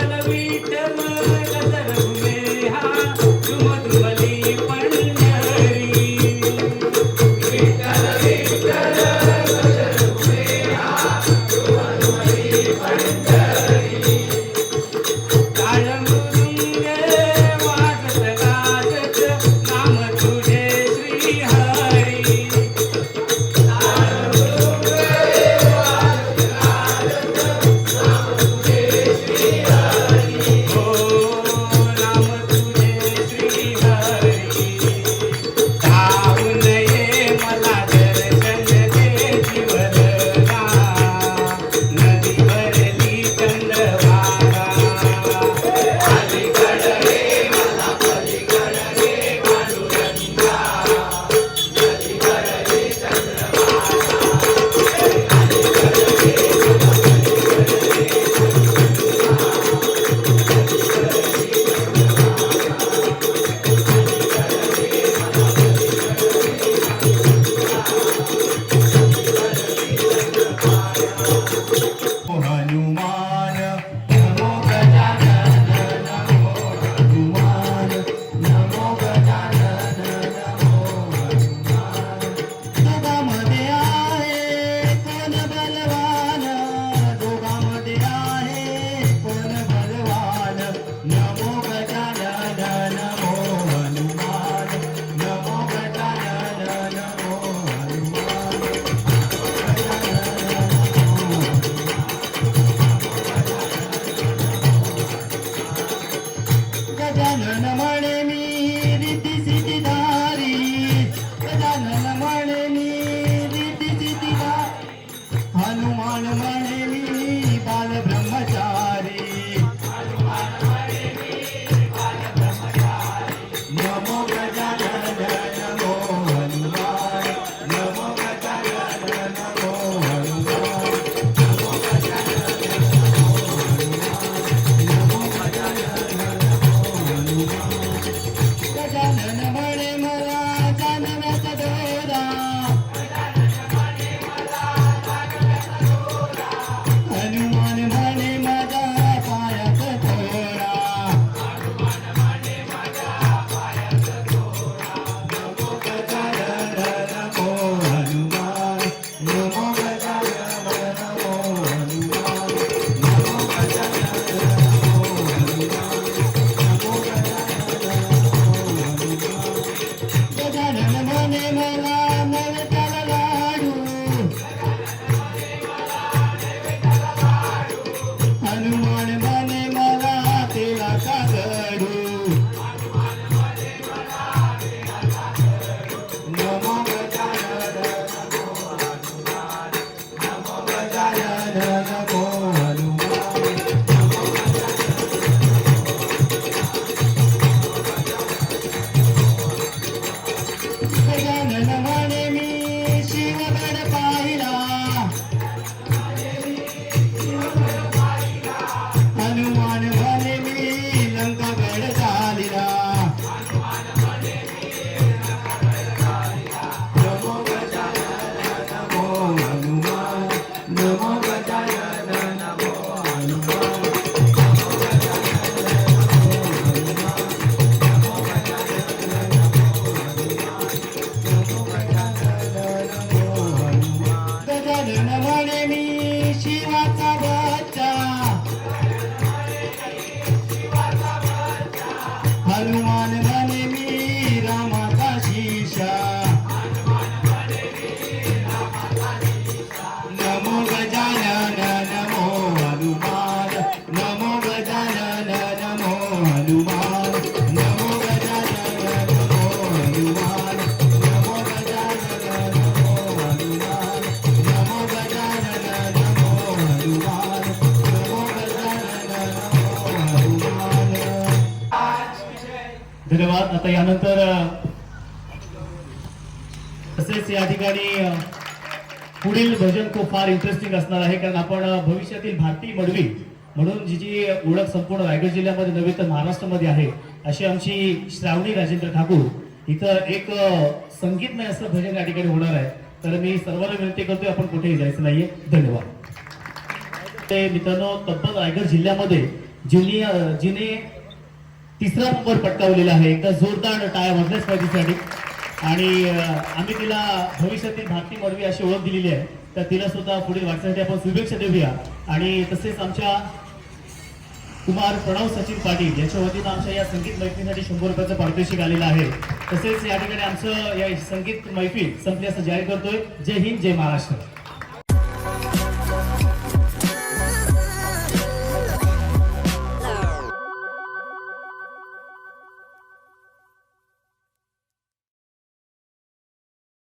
Tel அபிமான धन्यवाद. आता यानंतर तसेच या ठिकाणी पुढील भजन खूप फार इंटरेस्टिंग असणार आहे कारण आपण भविष्यातील भारतीय मडवी म्हणून जी जी ओळख संपूर्ण रायगड जिल्ह्यामध्ये नव्हे तर महाराष्ट्रामध्ये आहे अशी आमची श्रावणी राजेंद्र ठाकूर इथं एक संगीतमय असं भजन या ठिकाणी होणार आहे. तर मी सर्वांना विनंती करतोय आपण कुठेही जायचं नाहीये. धन्यवाद. ते मित्रांनो तब्बल रायगड जिल्ह्यामध्ये जिनी जिने तिसरा नंबर पटकावलेला आहे. एकदा जोरदार टाळ्या वाजल्याच पाहिजे साठी आणि आम्ही तिला भविष्यातील भारतीय मडवी अशी ओळख दिलेली आहे. तर तिला सुद्धा पुढील वाटण्यासाठी आपण शुभेच्छा देऊया. आणि तसेच आमच्या कुमार प्रणव सचिन पाटील यांच्या वतीनं आमच्या या संगीत मैफिलीसाठी शंभर रुपयाचं पारितोषिक आलेलं आहे. तसेच या ठिकाणी आमचं या संगीत मैफिल संपली असं जाहीर करतोय. जय हिंद जय महाराष्ट्र.